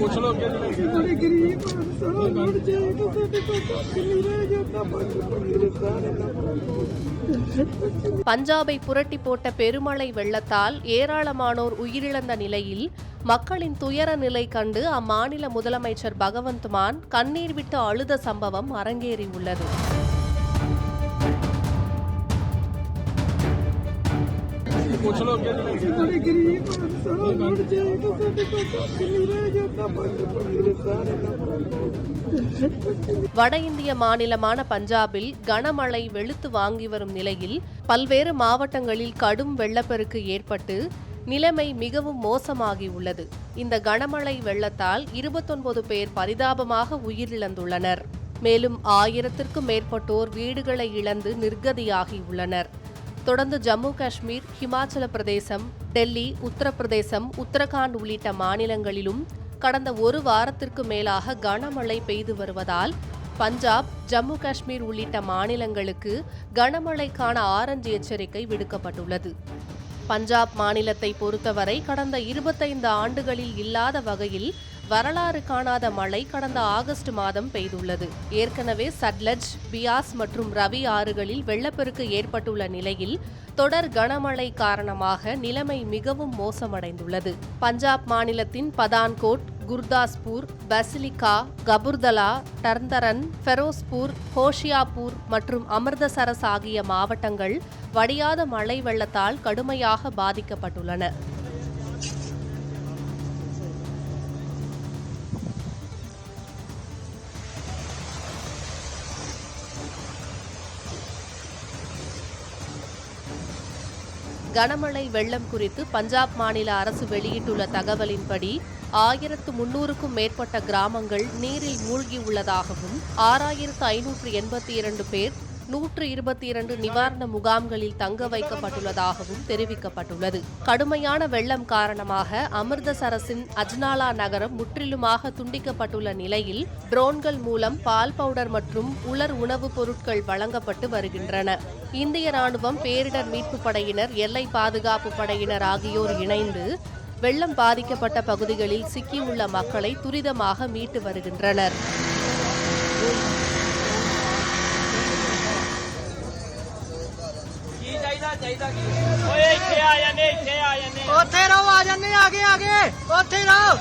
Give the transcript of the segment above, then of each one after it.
ਪੁੱਛ ਲਓ ਕਿ ਸਾਡੇ ਗਰੀਬ ਸਾਰਾ ਲੜ ਜਾਏਗਾ ਸਾਡੇ ਕੋਲ ਕੱਖ ਨਹੀਂ ਰਹਿ ਜਾਂਦਾ ਬਸ பஞ்சாபை புரட்டி போட்ட பெருமழை வெள்ளத்தால் ஏராளமானோர் உயிரிழந்த நிலையில் மக்களின் துயர நிலை கண்டு அம்மாநில முதலமைச்சர் பகவந்த் மான் கண்ணீர் விட்டு அழுத சம்பவம் அரங்கேறியுள்ளது ਪੁੱਛ ਲਓ ਕਿ ਸਾਡੇ ਗਰੀਬ ਸਾਰਾ ਲੜ ਜਾਏਗਾ ਸਾਡੇ ਕੋਲ ਕੱਖ ਨਹੀਂ ਰਹਿ ਜਾਂਦਾ ਬਸ வட இந்திய மாநிலமான பஞ்சாபில் கனமழை வெளுத்து வாங்கி வரும் நிலையில் பல்வேறு மாவட்டங்களில் கடும் வெள்ளப்பெருக்கு ஏற்பட்டு நிலைமை மிகவும் மோசமாகி உள்ளது இந்த கனமழை வெள்ளத்தால் இருபத்தொன்பது பேர் பரிதாபமாக உயிரிழந்துள்ளனர் மேலும் ஆயிரத்திற்கும் மேற்பட்டோர் வீடுகளை இழந்து நிர்கதியாகி உள்ளனர் தொடர்ந்து ஜம்மு காஷ்மீர் ஹிமாச்சல பிரதேசம் டெல்லி உத்தரப்பிரதேசம் உத்தரகாண்ட் உள்ளிட்ட மாநிலங்களிலும் கடந்த ஒரு வாரத்திற்கு மேலாக கனமழை பெய்து வருவதால் பஞ்சாப் ஜம்மு காஷ்மீர் உள்ளிட்ட மாநிலங்களுக்கு கனமழைக்கான ஆரஞ்சு எச்சரிக்கை விடுக்கப்பட்டுள்ளது. பஞ்சாப் மாநிலத்தை பொறுத்தவரை கடந்த இருபத்தைந்து ஆண்டுகளில் இல்லாத வகையில் வரலாறு காணாத மழை கடந்த ஆகஸ்ட் மாதம் பெய்துள்ளது. ஏற்கனவே சட்லஜ் பியாஸ் மற்றும் ரவி ஆறுகளில் வெள்ளப்பெருக்கு ஏற்பட்டுள்ள நிலையில் தொடர் கனமழை காரணமாக நிலைமை மிகவும் மோசமடைந்துள்ளது. பஞ்சாப் மாநிலத்தின் பதான்கோட் குர்தாஸ்பூர் பசிலிகா கபுர்தலா டர்ந்தரன் ஃபெரோஸ்பூர் ஹோஷியாபூர் மற்றும் அமிர்தசரஸ் ஆகிய மாவட்டங்கள் வடியாத மழை வெள்ளத்தால் கடுமையாக பாதிக்கப்பட்டுள்ளன. கனமழை வெள்ளம் குறித்து பஞ்சாப் மாநில அரசு வெளியிட்டுள்ள தகவலின்படி ஆயிரத்து முன்னூறுக்கும் மேற்பட்ட கிராமங்கள் நீரில் மூழ்கியுள்ளதாகவும் ஆறாயிரத்து ஐநூற்று எண்பத்தி இரண்டு பேர் நூற்று இருபத்தி இரண்டு நிவாரண முகாம்களில் தங்க வைக்கப்பட்டுள்ளதாகவும் தெரிவிக்கப்பட்டுள்ளது. கடுமையான வெள்ளம் காரணமாக அமிர்தசரஸின் அஜ்னாலா நகரம் முற்றிலுமாக துண்டிக்கப்பட்டுள்ள நிலையில் ட்ரோன்கள் மூலம் பால் பவுடர் மற்றும் உலர் உணவுப் பொருட்கள் வழங்கப்பட்டு வருகின்றன. இந்திய ராணுவம் பேரிடர் மீட்புப் படையினர் எல்லை பாதுகாப்பு படையினர் ஆகியோர் இணைந்து வெள்ளம் பாதிக்கப்பட்ட பகுதிகளில் சிக்கியுள்ள மக்களை துரிதமாக மீட்டு வருகின்றனர். ਓਏ ਇੱਥੇ ਆ ਜਾਂਦੇ ਇੱਥੇ ਆ ਜਾਂਦੇ ਉੱਥੇ ਰਹੋ ਆ ਜੰਨੇ ਆ ਗਏ ਆ ਗਏ ਉੱਥੇ ਰਹੋ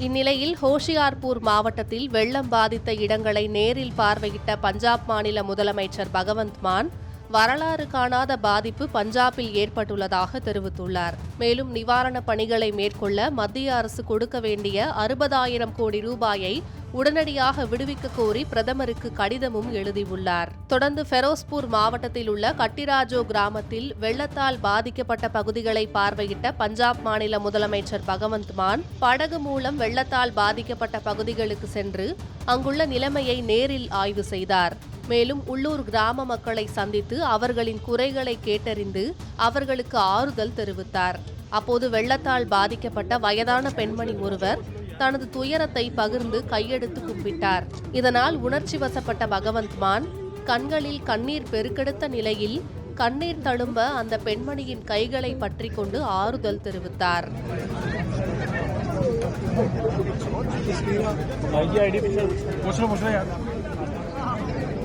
இந்நிலையில் ஹோஷியார்பூர் மாவட்டத்தில் வெள்ளம் பாதித்த இடங்களை நேரில் பார்வையிட்ட பஞ்சாப் மாநில முதலமைச்சர் பகவந்த் மான் வரலாறு காணாத பாதிப்பு பஞ்சாபில் ஏற்பட்டுள்ளதாக தெரிவித்துள்ளார். மேலும் நிவாரணப் பணிகளை மேற்கொள்ள மத்திய அரசு கொடுக்க வேண்டிய அறுபதாயிரம் கோடி ரூபாயை உடனடியாக விடுவிக்க கோரி பிரதமருக்கு கடிதமும் எழுதியுள்ளார். தொடர்ந்து ஃபெரோஸ்பூர் மாவட்டத்தில் உள்ள கட்டிராஜோ கிராமத்தில் வெள்ளத்தால் பாதிக்கப்பட்ட பகுதிகளை பார்வையிட்ட பஞ்சாப் மாநில முதலமைச்சர் பகவந்த் மான் படகு மூலம் வெள்ளத்தால் பாதிக்கப்பட்ட பகுதிகளுக்கு சென்று அங்குள்ள நிலைமையை நேரில் ஆய்வு செய்தார். மேலும் உள்ளூர் கிராம மக்களை சந்தித்து அவர்களின் குறைகளை கேட்டறிந்து அவர்களுக்கு ஆறுதல் தெரிவித்தார். அப்போது வெள்ளத்தால் பாதிக்கப்பட்ட வயதான பெண்மணி ஒருவர் தனது துயரத்தை பகிர்ந்து கையெடுத்து கும்பிட்டார். இதனால் உணர்ச்சி வசப்பட்ட பகவந்த் மான் கண்களில் கண்ணீர் பெருக்கெடுத்த நிலையில் கண்ணீர் தழும்ப அந்த பெண்மணியின் கைகளை பற்றி கொண்டு ஆறுதல் தெரிவித்தார். ஐடியா ஐடி ਪੁੱਛ ਲਓ ਪੁੱਛ ਲਓ ਯਾਰ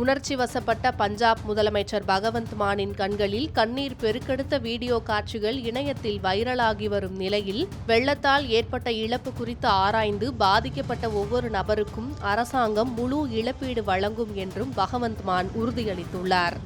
உணர்ச்சி வசப்பட்ட பஞ்சாப் முதலமைச்சர் பகவந்த் மானின் கண்களில் கண்ணீர் பெருக்கெடுத்த வீடியோ காட்சிகள் இணையத்தில் வைரலாகி வரும் நிலையில் வெள்ளத்தால் ஏற்பட்ட இழப்பு குறித்து ஆராய்ந்து பாதிக்கப்பட்ட ஒவ்வொரு நபருக்கும் அரசாங்கம் முழு இழப்பீடு வழங்கும் என்றும் பகவந்த் மான் உறுதியளித்துள்ளார்.